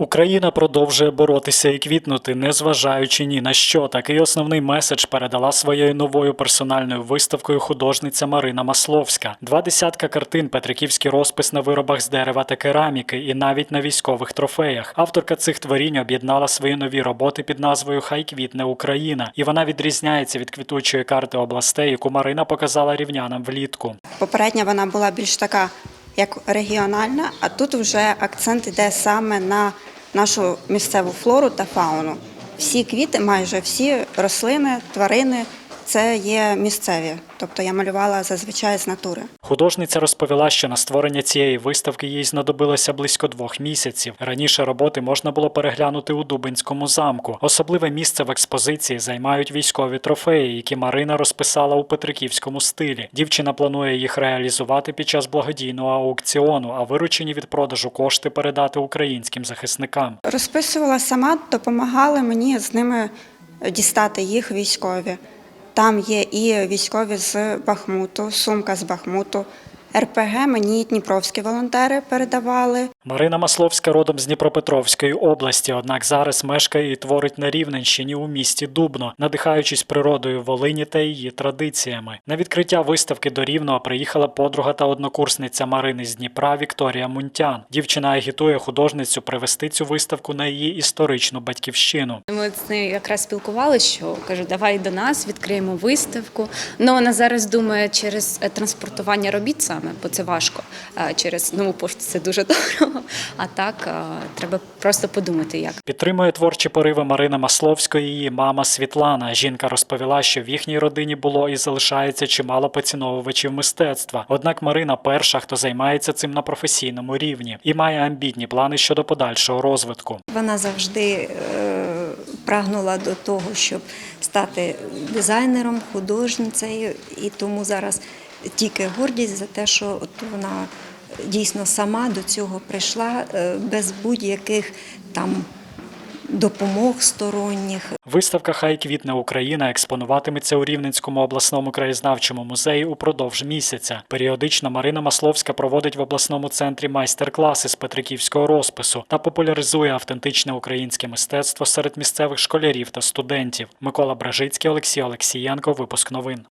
Україна продовжує боротися і квітнути, незважаючи ні на що. Такий основний меседж передала своєю новою персональною виставкою художниця Марина Масловська. Два десятка картин, петриківський розпис на виробах з дерева та кераміки, і навіть на військових трофеях. Авторка цих творінь об'єднала свої нові роботи під назвою Хай квітне Україна, і вона відрізняється від квітучої карти областей, яку Марина показала рівнянам влітку. Попередня вона була більш така як регіональна, а тут вже акцент йде саме на нашу місцеву флору та фауну. Всі квіти, майже всі рослини, тварини це є місцеві. Тобто я малювала зазвичай з натури. Художниця розповіла, що на створення цієї виставки їй знадобилося близько двох місяців. Раніше роботи можна було переглянути у Дубинському замку. Особливе місце в експозиції займають військові трофеї, які Марина розписала у петриківському стилі. Дівчина планує їх реалізувати під час благодійного аукціону, а виручені від продажу кошти передати українським захисникам. Розписувала сама, допомагали мені з ними дістати їх військові. Там є і військові з Бахмуту, сумка з Бахмуту. РПГ мені дніпровські волонтери передавали. Марина Масловська родом з Дніпропетровської області, однак зараз мешкає і творить на Рівненщині у місті Дубно, надихаючись природою Волині та її традиціями. На відкриття виставки до Рівного приїхала подруга та однокурсниця Марини з Дніпра Вікторія Мунтян. Дівчина агітує художницю привести цю виставку на її історичну батьківщину. Ми з нею якраз спілкувалися, що кажу, давай до нас відкриємо виставку. Ну вона зараз думає через е, транспортування робіт саме, бо це важко. Через нову пошту це дуже дорого. А так е, треба просто подумати, як. Підтримує творчі пориви Марини Масловської її мама Світлана. Жінка розповіла, що в їхній родині було і залишається чимало поціновувачів мистецтва. Однак Марина перша, хто займається цим на професійному рівні, і має амбітні плани щодо подальшого розвитку. Вона завжди е, прагнула до того, щоб стати дизайнером, художницею, і тому зараз тільки гордість за те, що от вона дійсно сама до цього прийшла е, без будь-яких там допомог сторонніх. Виставка Хай квітне Україна експонуватиметься у Рівненському обласному краєзнавчому музеї упродовж місяця. Періодично Марина Масловська проводить в обласному центрі майстер-класи з петриківського розпису та популяризує автентичне українське мистецтво серед місцевих школярів та студентів. Микола Бражицький, Олексій Олексієнко. Випуск новин.